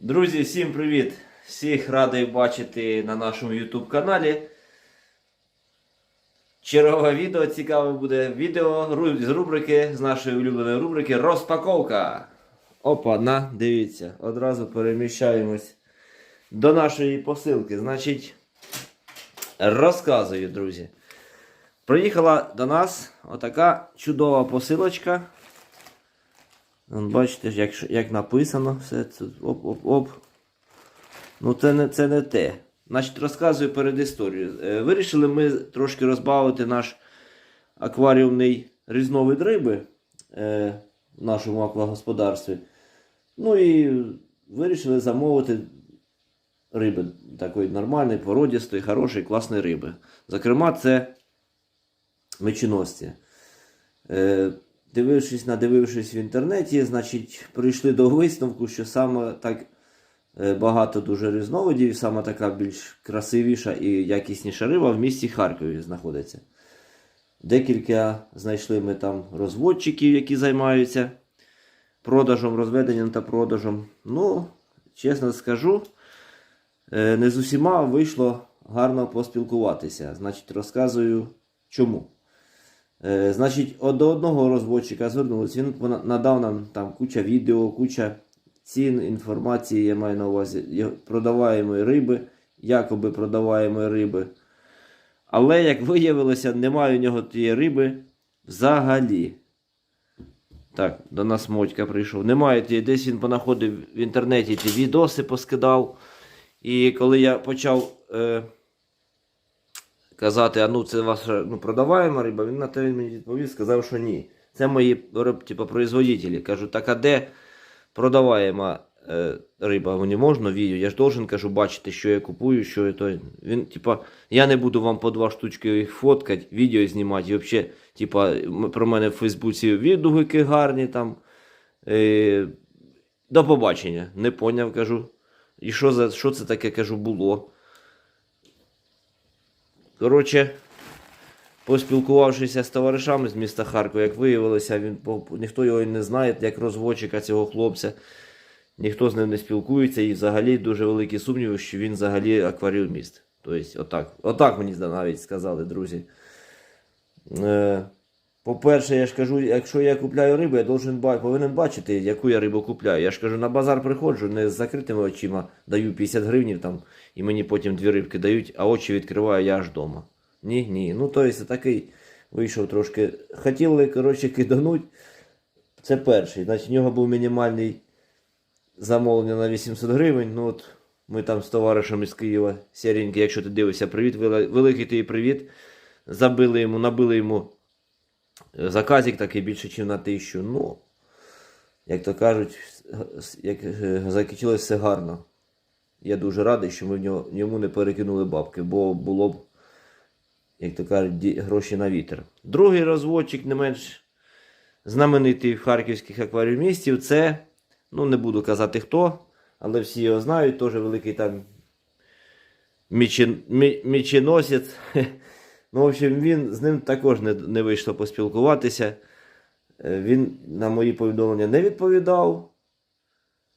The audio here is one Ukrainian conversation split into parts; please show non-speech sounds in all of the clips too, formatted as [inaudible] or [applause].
Друзі, всім привіт! Всіх радий бачити на нашому YouTube каналі. Чергове відео цікаве буде відео з рубрики, з нашої улюбленої рубрики Розпаковка. Опа, на, дивіться, одразу переміщаємось до нашої посилки. Значить, розказую, друзі. Приїхала до нас отака чудова посилочка. Вон, бачите, як, як написано все це. Оп-оп-оп. Ну, це не, це не те. Значить, розказую перед історією. Е, вирішили ми трошки розбавити наш акваріумний різновид риби е, в нашому аквагосподарстві. Ну і вирішили замовити риби такої нормальної, породістої, хорошої, класної риби. Зокрема, це мечоносці. Е, дивившись, надивившись в інтернеті, значить, прийшли до висновку, що саме так е, багато дуже різновидів, саме така більш красивіша і якісніша риба в місті Харкові знаходиться. Декілька знайшли ми там розводчиків, які займаються продажем, розведенням та продажем. Ну, чесно скажу, е, не з усіма вийшло гарно поспілкуватися. Значить, розказую чому. Е, значить, от до одного розводчика звернулися, він надав нам там куча відео, куча цін, інформації, я маю на увазі, продаваємої риби, якоби продаваємої риби. Але, як виявилося, немає у нього тієї риби взагалі. Так, до нас Мотька прийшов. Немає тієї, десь він понаходив в інтернеті ті відоси поскидав. І коли я почав. Е, казати, а ну це ваша ну, продаваєма риба, він на те він мені відповів, сказав, що ні. Це мої типу, производителі. Кажу, так а де продаваєма е, риба? Мені можна вію? Я ж должен кажу, бачити, що я купую, що я то. Він, типа, я не буду вам по два штучки їх фоткати, відео знімати. І взагалі, типа, про мене в Фейсбуці відгуки гарні там. Е, до побачення. Не поняв, кажу. І що, за, що це таке, кажу, було? Коротше, поспілкувавшися з товаришами з міста Харкова, як виявилося, він, ніхто його і не знає, як розводчика цього хлопця. Ніхто з ним не спілкується і взагалі дуже великі сумніви, що він взагалі акваріуміст. Тобто, отак, отак мені навіть сказали, друзі. Е, по-перше, я ж кажу, якщо я купляю рибу, я должен, повинен бачити, яку я рибу купляю. Я ж кажу, на базар приходжу, не з закритими очима, даю 50 гривнів там, і мені потім дві рибки дають, а очі відкриваю я аж вдома. Ні, ні. Ну, тобто, такий вийшов трошки. Хотіли, коротше, кидануть. Це перший. Значить, в нього був мінімальний замовлення на 800 гривень. Ну, от ми там з товаришем із Києва, сіренький, якщо ти дивишся, привіт, великий тобі привіт. Забили йому, набили йому заказик такий більше, ніж на тисячу. Ну, як то кажуть, як е, закінчилось все гарно. Я дуже радий, що ми в нього, йому не перекинули бабки, бо було б, як то кажуть, гроші на вітер. Другий розводчик, не менш знаменитий в харківських акваріумістів, це, ну не буду казати хто, але всі його знають, теж великий там мічен, мі, міченосець. [laughs] Ну, в общем, він, з ним також не, не вийшло поспілкуватися. Е, Він на мої повідомлення не відповідав.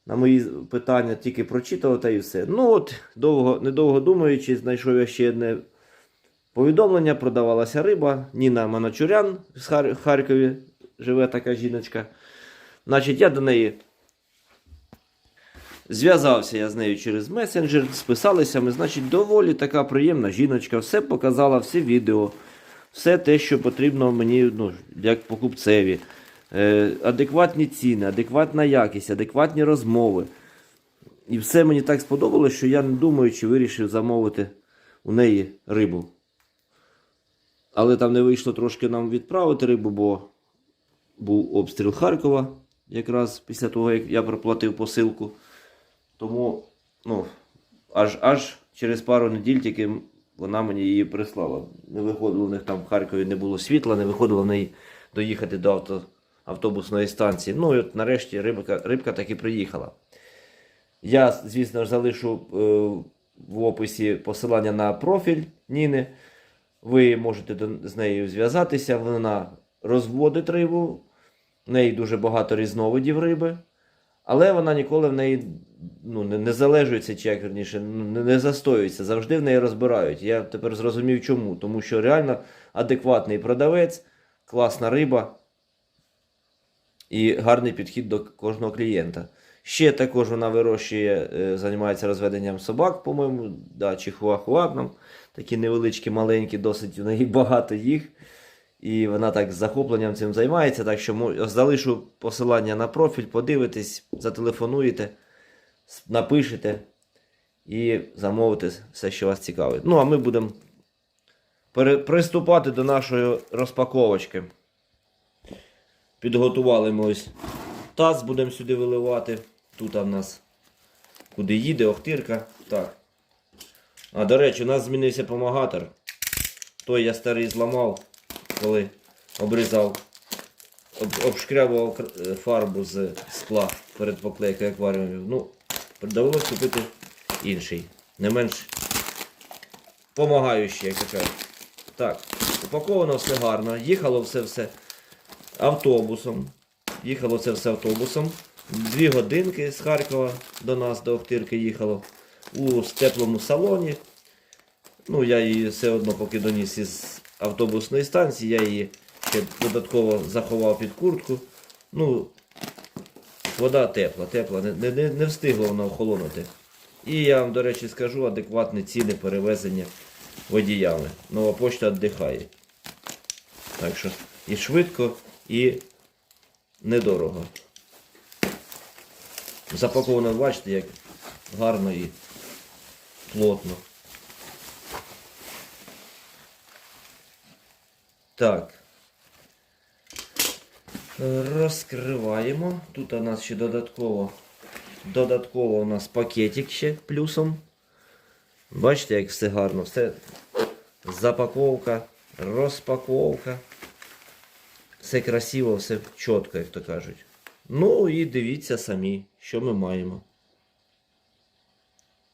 На мої питання тільки прочитав та і все. Ну от, довго, недовго думаючи, знайшов я ще одне повідомлення. Продавалася риба. Ніна Маночурян з Харкові живе така жіночка. Значить, я до неї зв'язався я з нею через месенджер, списалися ми. Значить, доволі така приємна жіночка, все показала, все відео, все те, що потрібно мені ну, як покупцеві. Е, адекватні ціни, адекватна якість, адекватні розмови. І все мені так сподобалось, що я не думаючи вирішив замовити у неї рибу. Але там не вийшло трошки нам відправити рибу, бо був обстріл Харкова якраз після того, як я проплатив посилку. Тому ну, аж, аж через пару неділь тільки вона мені її прислала. Не виходило, у них там в Харкові не було світла, не виходило в неї доїхати до авто, автобусної станції. Ну і от нарешті рибка, рибка таки приїхала. Я, звісно ж, залишу е, в описі посилання на профіль Ніни. Ви можете до- з нею зв'язатися. Вона розводить рибу. В неї дуже багато різновидів риби. Але вона ніколи в неї ну, не, не залежується, чи як верніше, ну, не, не застоюється. Завжди в неї розбирають. Я тепер зрозумів чому. Тому що реально адекватний продавець, класна риба і гарний підхід до кожного клієнта. Ще також вона вирощує, е, займається розведенням собак, по-моєму, да, чи хуахуатном. Такі невеличкі, маленькі, досить у неї [laughs] багато їх. І вона так з захопленням цим займається. Так що залишу посилання на профіль, подивитесь, зателефонуєте, напишете і замовите все, що вас цікавить. Ну, а ми будемо приступати до нашої розпаковочки. Підготували ми ось таз, будемо сюди виливати. Тут в нас куди їде, охтирка. Так. А до речі, у нас змінився помагатор. Той я старий зламав, коли обрізав, об, обшкрябував е, фарбу з скла перед поклейкою акваріумів. Ну, довелося купити інший. Не менш помагаючий, як то кажуть. Так, упаковано все гарно. Їхало все все автобусом. Їхало це все автобусом. Дві годинки з Харкова до нас, до Охтирки їхало. У теплому салоні. Ну, я її все одно, поки доніс із автобусної станції, я її ще додатково заховав під куртку. Ну, вода тепла, тепла, не, не, не встигла вона охолонути. І я вам, до речі, скажу адекватні ціни перевезення водіями. Нова почта віддихає. Так що і швидко, і недорого. Запаковано, бачите, як гарно і плотно. Так. Розкриваємо. Тут у нас ще додатково. Додатково у нас пакетик ще плюсом. Бачите, як все гарно. Все запаковка, розпаковка. Все красиво, все чітко, як то кажуть. Ну і дивіться самі, що ми маємо.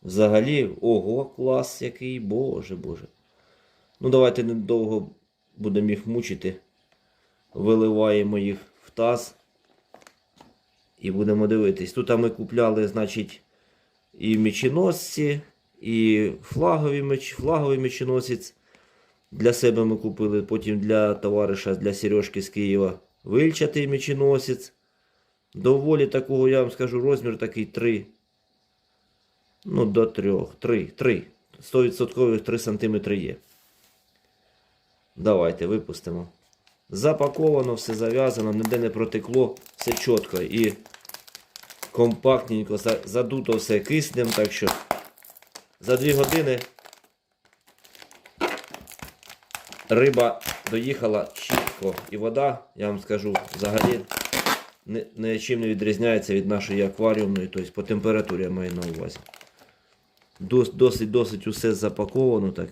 Взагалі, ого, клас який, боже, боже. Ну, давайте недовго будемо їх мучити. Виливаємо їх в таз. І будемо дивитись. Тут ми купляли, значить, і меченосці, і флагові меч, флаговий меченосець. Для себе ми купили, потім для товариша, для Сережки з Києва вильчатий меченосець. Доволі такого, я вам скажу, розмір такий 3. Ну, до 3. 3. 3. 100% 3 см є. Давайте випустимо. Запаковано, все зав'язано, ніде не протекло, все чітко і компактненько, задуто все киснем, так що за 2 години риба доїхала чітко. І вода, я вам скажу, взагалі нічим не відрізняється від нашої акваріумної, тобто по температурі я маю на увазі. Досить досить усе запаковано так.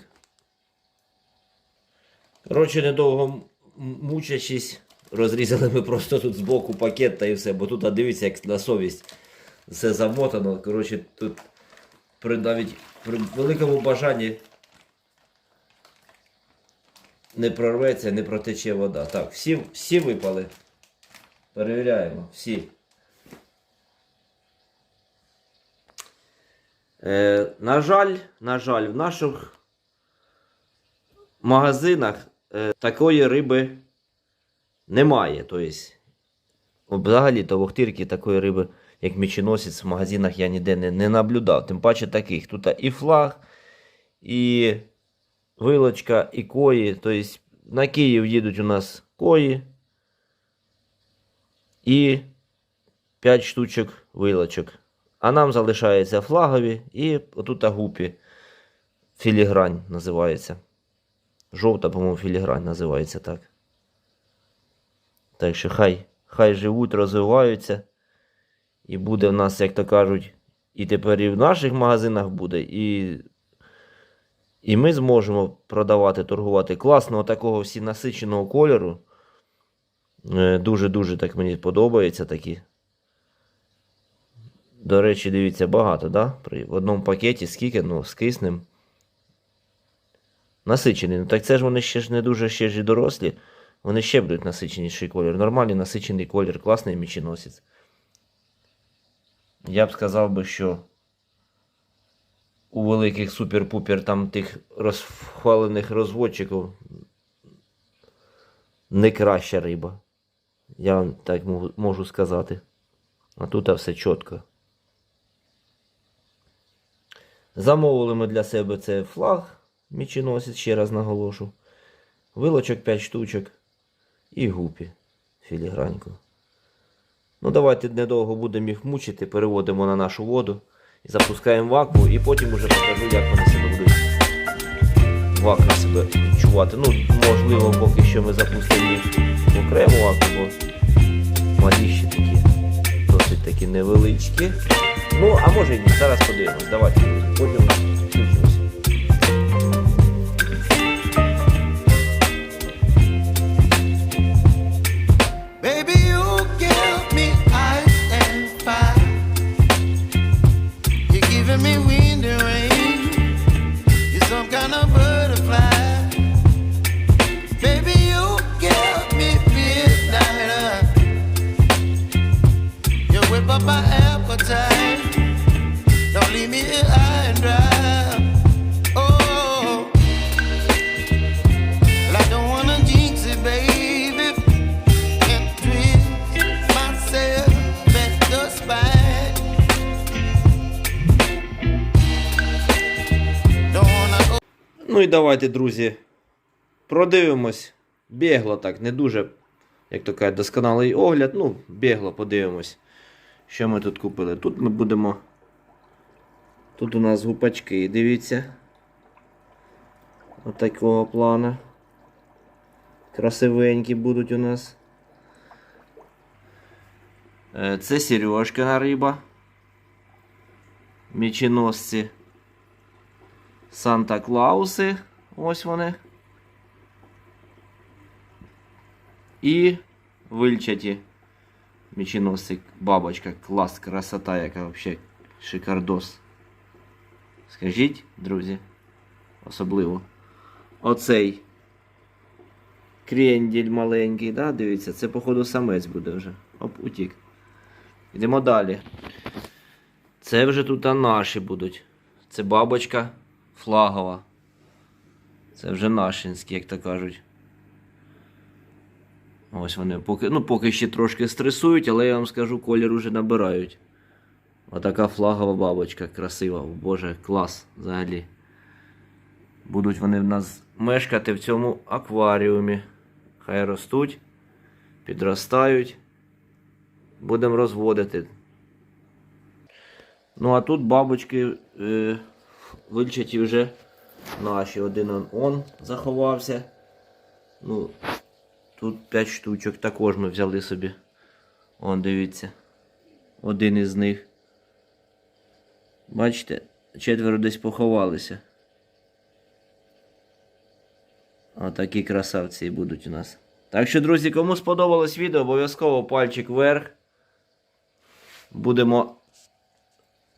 Коротше, недовго мучачись, розрізали ми просто тут збоку пакет та і все, бо тут, а дивіться, як на совість все замотано. Коротше, тут при навіть при великому бажанні не прорветься, не протече вода. Так, всі, всі випали. Перевіряємо, всі. Е, на жаль, на жаль, в наших магазинах такої риби немає. Тобто, взагалі, то в Охтирці такої риби, як міченосець, в магазинах я ніде не, не наблюдав. Тим паче таких. Тут і флаг, і вилочка, і кої. Тобто, на Київ їдуть у нас кої. І 5 штучок вилочок. А нам залишаються флагові і отут гупі. Філігрань називається. Жовта, по-моєму, філігрань називається так. Так що хай, хай живуть, розвиваються. І буде в нас, як то кажуть, і тепер і в наших магазинах буде, і, і ми зможемо продавати, торгувати класного такого всі насиченого кольору. Е, Дуже-дуже так мені подобається такі. До речі, дивіться, багато, да? В одному пакеті скільки, ну, з киснем. Насичений. Ну так це ж вони ще ж не дуже ще ж і дорослі. Вони ще будуть насиченіший колір. Нормальний насичений колір, класний міченосець. Я б сказав би, що у великих супер-пупер там тих розхвалених розводчиків не краща риба. Я вам так можу- сказати. А тут все чітко. Замовили ми для себе це флаг міченосець, ще раз наголошу. Вилочок 5 штучок і гупі філіграньку. Ну, давайте недовго будемо їх мучити, переводимо на нашу воду запускаємо в і потім уже покажу, як вони себе будуть в акві себе відчувати. Ну, можливо, поки що ми запустимо їх в окрему акву, бо малі ще такі, досить такі невеличкі. Ну, а може і ні, зараз подивимось. Давайте, потім Ну і давайте, друзі, продивимось. Бігло так, не дуже, як то кажуть, досконалий огляд. Ну, бігло подивимось, що ми тут купили. Тут ми будемо. Тут у нас гупачки, дивіться. От такого плана. Красивенькі будуть у нас. Е, Це Сережкина риба. Міченосці. Санта Клауси. Ось вони. І вильчаті. Міченосик, бабочка, клас, красота, яка взагалі шикардос. Скажіть, друзі, особливо. Оцей кренділь маленький, да? дивіться, це, походу, самець буде вже. Оп, утік. Йдемо далі. Це вже тут наші будуть. Це бабочка флагова. Це вже нашинські, як то кажуть. Ось вони поки, ну, поки ще трошки стресують, але я вам скажу, колір уже набирають. Отака флагова бабочка, красива. Боже, клас взагалі. Будуть вони в нас мешкати в цьому акваріумі. Хай ростуть, підростають. Будемо розводити. Ну, а тут бабочки е, вильчаті вже наші. Один он, заховався. Ну, тут 5 штучок також ми взяли собі. Он, дивіться. Один із них. Бачите, четверо десь поховалися. Отакі красавці і будуть у нас. Так що, друзі, кому сподобалось відео, обов'язково пальчик вверх. Будемо,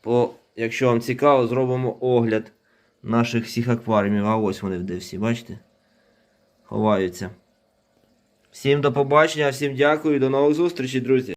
по, якщо вам цікаво, зробимо огляд наших всіх акваріумів. А ось вони де всі, бачите? Ховаються. Всім до побачення, всім дякую, до нових зустрічей, друзі.